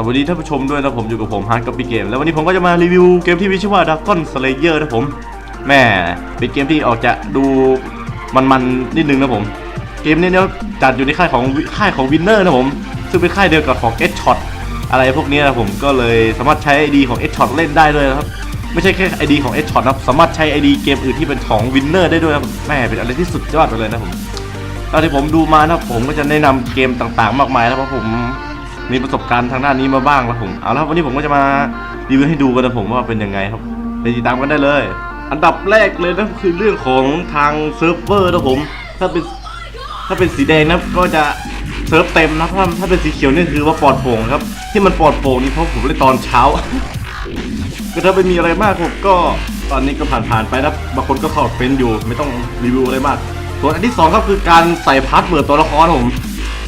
สวัสดีท่านผู้ชมด้วยนะผมอยู่กับผมฮาร์ดกับปีเกมแล้ววันนี้ผมก็จะมารีวิวเกมที่มีชื่อว่า Dragon Slayer นะผมแม่เป็นเกมที่ออกจะดูมันๆนิดนึงนะผม เกมนี้เนี่ยจัดอยู่ในค่ายของค่ายของวินเนอร์นะผม ซึ่งเป็นค่ายเดียวกับของ X Shot อะไรพวกนี้นะผมก็เลยสามารถใช้ ID ของ X Shot เล่นได้ด้วยนะครับ ไม่ใช่แค่ ID ของ X Shot นะครับสามารถใช้ ID เกมอื่นที่เป็นของวินเนอร์ได้ด้วยนะแม่เป็นอะไรที่สุดยอดไปเลยนะผมตอนที่ผมดูมานะผมก็จะแนะนำเกมต่างๆ มากมายแล้วเพราะผม มีประสบการณ์ทางด้านนี้มาบ้างแล้วผมเอาละวันนี้ผมก็จะมารีวิวให้ดูกันนะผมว่าเป็นยังไงครับไปติดตามกันได้เลย อันดับแรกเลยนะคือเรื่องของทางเซิร์ฟเวอร์นะผม ถ้าเป็นถ้าเป็นสีแดงนะก็จะเซิร์ฟเต็มนะถ้าถ้าเป็นสีเขียวนี่คือว่าปลอดโปร่งครับ ที่มันปลอดโปร่งนี่เพราะผมเล่นตอนเช้าก็ถ้าไม่มีอะไรมากผมก็ตอนนี้ก็ผ่านๆไปนะบางคนก็เข้าเฟนอยู่ ไม่ต้องรีวิวอะไรมาก ส่วนอันที่สองครับคือการใส่พาสเวิร์ดตัวละครผม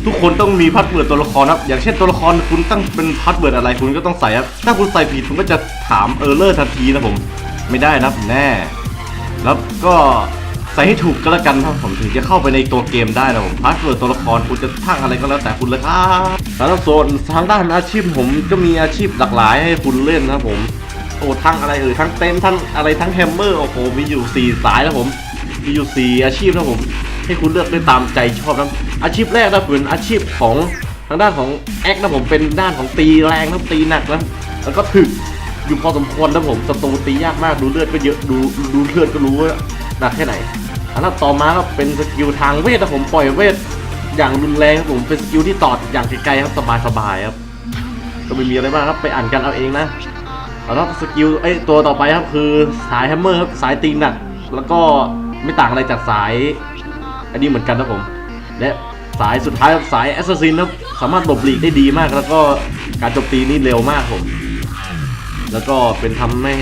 ทุกคนต้องมีพาสเวิร์ดตัวละครครับ อย่างเช่นตัวละครคุณตั้งเป็นพาสเวิร์ดอะไรคุณก็ต้องใส่ครับ ถ้าคุณใส่ผิดคุณก็จะถามเออร์เลอร์ทันทีนะผม ไม่ได้นะแน่ แล้วก็ใส่ให้ถูกก็แล้วกันครับผมถึงจะเข้าไปในตัวเกมได้นะผมพาสเวิร์ดตัวละครคุณจะทั้งอะไรก็แล้วแต่คุณเลยครับแล้วส่วนทางด้านอาชีพผมก็มีอาชีพหลากหลายให้คุณเล่นนะผมโอ้ทั้งอะไรเอ่ยทั้งเต็นทั้งอะไรทั้งแฮมเมอร์โอ้โหมีอยู่สี่สายนะผม มีอยู่สี่อาชีพนะผม ให้คุณเลือกได้ตามใจชอบนะอาชีพแรกนะเป็นอาชีพของทางด้านของแอคนะผมเป็นด้านของตีแรงนะตีหนักนะแล้วก็ถึกอยู่พอสมควรนะผมศัตรูตียากมากดูเลือดก็เยอะดูดูเลือดก็รู้ว่าหนักแค่ไหนอันนั้นต่อมาก็เป็นสกิลทางเวทนะผมปล่อยเวทอย่างรุนแรงครับผมเป็นสกิลที่ตอดอย่างไกลๆครับสบายๆครับก็ไม่มีอะไรมากครับไปอ่านกันเอาเองนะแล้วสกิลไอตัวต่อไปครับคือสายแฮมเมอร์ครับสายตีหนัก แล้วก็ไม่ต่างอะไรจากสาย อันนี้เหมือนกันนะผม และสายสุดท้ายครับสายแอสซัสซินครับสามารถหลบหลีกได้ดีมาก แล้วก็การจมตีนี่เร็วมากผม แล้วก็เป็นทำให้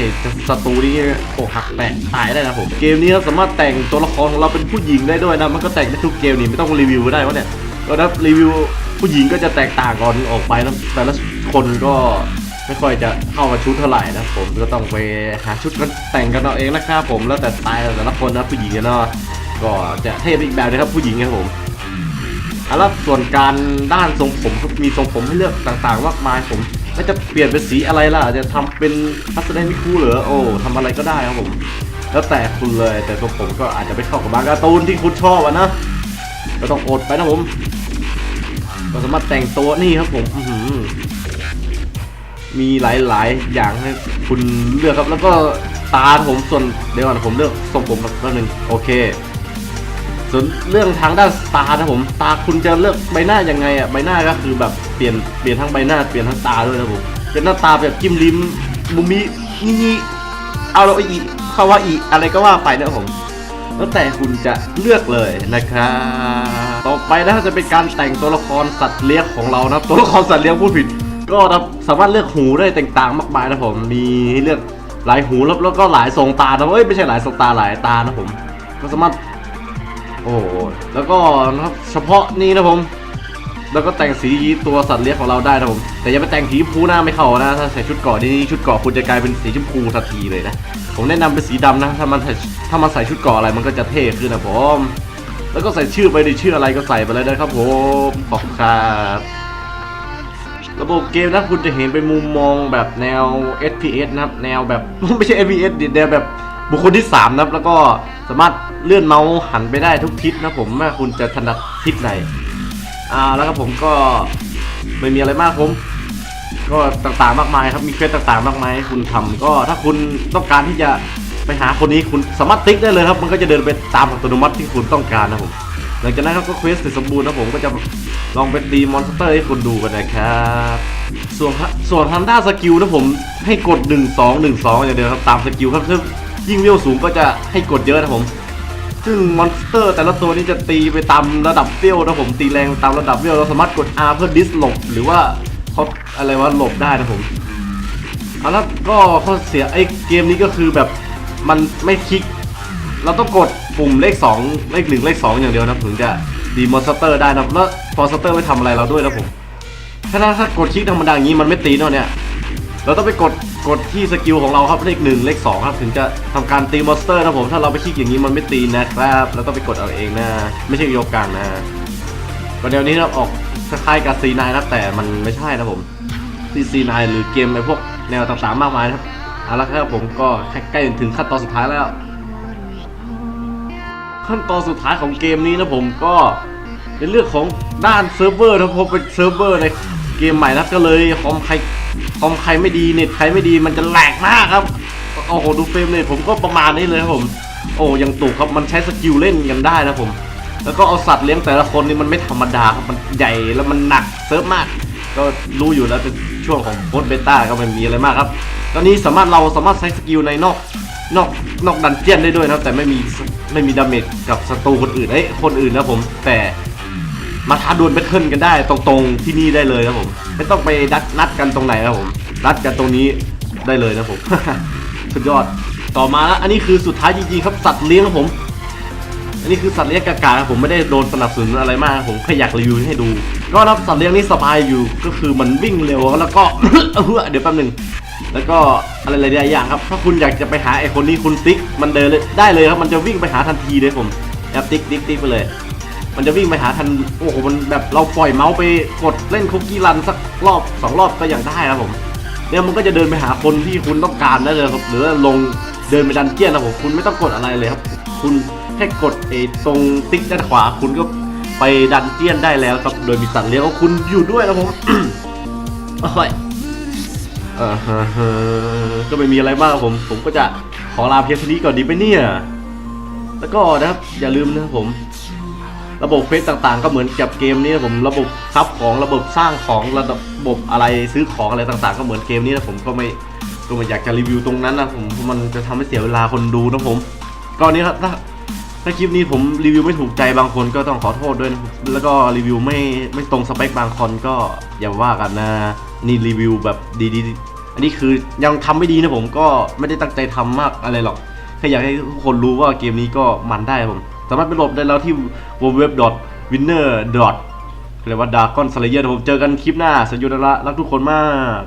ศัตรูนี่อกหักแตกตายได้นะผม เกมนี้ครับสามารถแต่งตัวละครของเราเป็นผู้หญิงได้ด้วยนะมันก็แต่งได้ทุกเกมนี่ไม่ต้องรีวิวก็ได้วะเนี่ยก็ถ้รีวิวผู้หญิงก็จะแตกต่างกันออกไปนะแต่ละคนก็ไม่ค่อยจะเข้ากับชุดเท่าไหร่นะผมก็ต้องไปหาชุดกันแต่งกันเอาเองนะครับผมแล้วแต่สไตล์แต่ละคนนะผู้หญิงเนาะ ก็จะเท่ไปอีกแบบนะครับผู้หญิงครับผมอะแล้วส่วนการด้านทรงผมก็มีทรงผมให้เลือกต่างๆมากมายผมแล้วจะเปลี่ยนเป็นสีอะไรล่ะ จะทำเป็นพัสดุมิคูเหรอโอ้ทำอะไรก็ได้ครับผม แล้วแต่คุณเลยแต่ทรงผมก็อาจจะไปเข้ากับบางการ์ตูนที่คุณชอบอะนะก็ต้องอดไปนะผมก็สามารถแต่งตัวนี่ครับผมอืมีหลายๆ อย่างให้คุณเลือกครับ แล้วก็ตาผมส่วนเดี๋ยวก่อนผมเลือกทรงผมแป๊บนึงโอเค ส่วนเรื่องทางด้านตานะผมตาคุณจะเลือกใบหน้ายังไงอะใบหน้าก็คือแบบเปลี่ยนเปลี่ยนทั้งใบหน้าเปลี่ยนทั้งตาด้วยนะผมเป็นหน้าตาแบบจิ้มลิ้มมุมมีนี่เอาเราอีคาวาอีอะไรก็ว่าไปนะผมแล้วแต่คุณจะเลือกเลยนะครับ ต่อไปนะจะเป็นการแต่งตัวละครสัตว์เลี้ยงของเรานะครับตัวละครสัตว์เลี้ยงพูดผิด ก็นะสามารถเลือกหูได้ต่างๆ มากมายนะผมมีให้เลือกหลายหูแล้วแล้วก็หลายทรงตานะเอ้ยไม่ใช่หลายทรงตาหลายตานะผมก็สามารถ โอ้แล้วก็นะครับเฉพาะนี้นะผม แล้วก็แต่งสีตัวสัตว์เลี้ยงของเราได้นะผม แต่อย่าไปแต่งสีพูหน้าไม่เข้านะ ถ้าใส่ชุดเกราะนี่ชุดเกราะคุณจะกลายเป็นสีชมพูทันทีเลยนะ ผมแนะนำเป็นสีดำนะ ถ้ามันใส่ถ้ามันใส่ชุดเกราะอะไรมันก็จะเท่ขึ้นนะผม แล้วก็ใส่ชื่อไปดิชื่ออะไรก็ใส่ไปเลยนะครับผมขอบคุณครับระบบเกมนะคุณจะเห็นเป็นมุมมองแบบแนว FPS นะครับ แนวแบบไม่ใช่ FPS ดิแนวแบบบุคคลที่ 3 นะครับ แล้วก็ สามารถเลื่อนเมาส์หันไปได้ทุกทิศนะผมว่าคุณจะถนัดทิศไหนอ่าแล้วก็ผมก็ไม่มีอะไรมากผม ก็ต่างๆมากมายครับมีเควสต่างๆ มากมายให้คุณทำก็ถ้าคุณต้องการที่จะไปหาคนนี้คุณสามารถติ๊กได้เลยครับ มันก็จะเดินไปตามอัตโนมัติที่คุณต้องการนะผมหลังจากนั้นครับก็เควสเสร็จสมบูรณ์นะผมก็จะลองไปตีมอนสเตอร์ให้คุณดูกันนะครับส่วนส่วนทางด้านสกิลนะผมให้กด 1 2 1 2อย่างเดียวครับตามสกิลครับซึ่ง ยิ่งเวลสูงก็จะให้กดเยอะนะผม ซึ่งมอนสเตอร์แต่ละตัวนี้จะตีไปตามระดับเวลนะผมตีแรงตามระดับเวลเราสามารถกด R เพื่อดิสหลบหรือว่าเขาอะไรว่าหลบได้นะผมเอาแล้วก็ข้อเสียไอ้เกมนี้ก็คือแบบมันไม่คลิก เราต้องกดปุ่มเลข 2 เลข1เลข 2 อย่างเดียวนะถึงจะดีมอนสเตอร์ได้นะแล้วมอนสเตอร์ไม่ทำอะไรเราด้วยนะผมถ้าถ้ากดคลิกธรรมดาอย่างนี้มันไม่ตีเนาะเนี่ย เราต้องไปกดกดที่สกิลของเราครับเลขหนึ่งเลขสองครับถึงจะทำการตีมอนสเตอร์นะผมถ้าเราไปคลิกอย่างนี้มันไม่ตีนะครับเราต้องไปกดเอาเองนะ ไม่ใช่ยกกลางนะประเดี๋ยวนี้เราออกคล้ายๆกับซีนายนะแต่มันไม่ใช่นะผมจ DC9 หรือเกมไอพวกแนวต่างๆมากมายนะครับเอาละครับผมก็ใกล้ถึงขั้นตอนสุดท้ายแล้ว ขั้นตอนสุดท้ายของเกมนี้นะผมก็ในเรื่องของด้านเซิร์ฟเวอร์นะผมเป็นเซิร์ฟเวอร์ใน เกมใหม่นะครับก็เลยคอมใครคอมใครไม่ดีเน็ตใครไม่ดีมันจะแหลกมากครับโอ้โหดูเฟรมเลยผมก็ประมาณนี้เลยครับผม โอ้ยังตุกครับมันใช้สกิลเล่นกันได้นะผม แล้วก็เอาสัตว์เลี้ยงแต่ละคนนี่มันไม่ธรรมดาครับมันใหญ่แล้วมันหนักเซิร์ฟมาก ก็รู้อยู่แล้วเป็นช่วงของโค้ดเบต้าก็ไม่มีอะไรมากครับตอนนี้สามารถเราสามารถใช้สกิลในนอกนอกนอกดันเจียนได้ด้วยนะแต่ไม่มีไม่มีดาเมจกับศัตรูคนอื่นเอ้ยคนอื่นนะผมแต่ มาท้าดวลแบทเทิลกันได้ตรงๆที่นี่ได้เลยนะผมไม่ต้องไปนัดนัดกันตรงไหนนะผมนัดกันตรงนี้ได้เลยนะผมสุดยอดต่อมาแล้วอันนี้คือสุดท้ายจริงๆครับสัตว์เลี้ยงครับผม อันนี้คือสัตว์เลี้ยงกากาครับผมไม่ได้โดนสนับสนุนอะไรมากผมแค่อยากรีวิวให้ดู ก็นับสัตว์เลี้ยงนี่สบายอยู่ก็คือมันวิ่งเร็วแล้วก็เดี๋ยวแป๊บหนึงแล้วก็อะไรหลายอย่างครับ ถ้าคุณอยากจะไปหาไอ้คนนี้คุณติ๊กมันเดินเลยได้เลยครับ มันจะวิ่งไปหาทันทีเลยผมแอปติ๊กติ๊กติ๊กไปเลย มันจะวิ่งไปหาทัน โอ้โห มันแบบเราปล่อยเมาส์ไปกดเล่นคุกกี้รันสักรอบสองรอบก็ยังได้ครับผม เนี่ยมันก็จะเดินไปหาคนที่คุณต้องการได้เลยครับ หรือลงเดินไปดันเจียนนะผม คุณไม่ต้องกดอะไรเลยครับ คุณแค่กดไอ้ตรงติ๊กด้านขวา คุณก็ไปดันเจียนได้แล้วครับ โดยมีสัตว์เลี้ยงของคุณอยู่ด้วยนะผมโอ้ยเออฮะก็ไม่มีอะไรมากครับผม ผมก็จะขอลาเพียงเท่านี้ก่อนดีไหมเนี่ย แล้วก็นะครับอย่าลืมนะครับผม ระบบเฟซต่างๆ ก็เหมือนกับเกมนี้นะผมระบบซับของระบบสร้างของระบบอะไรซื้อของอะไรต่างๆ ก็เหมือนเกมนี้นะผมก็ไม่ก็ไม่อยากจะรีวิวตรงนั้นนะผมมันจะทำให้เสียเวลาคนดูนะผมก็นี้ครับถ้าถ้าคลิปนี้ผมรีวิวไม่ถูกใจบางคนก็ต้องขอโทษด้วยนะแล้วก็รีวิวไม่ไม่ตรงสเปคบางคนก็อย่าว่ากันนะนี่รีวิวแบบดีๆอันนี้คือยังทำไม่ดีนะผมก็ไม่ได้ตั้งใจทำมากอะไรหรอกแค่อยากให้ทุกคนรู้ว่าเกมนี้ก็มันได้ผม สามารถไปโหลดได้แล้วที่ www.winner. เรียกว่า Dragon Slayer ผมเจอกันคลิปหน้าสยุทธละรักทุกคนมาก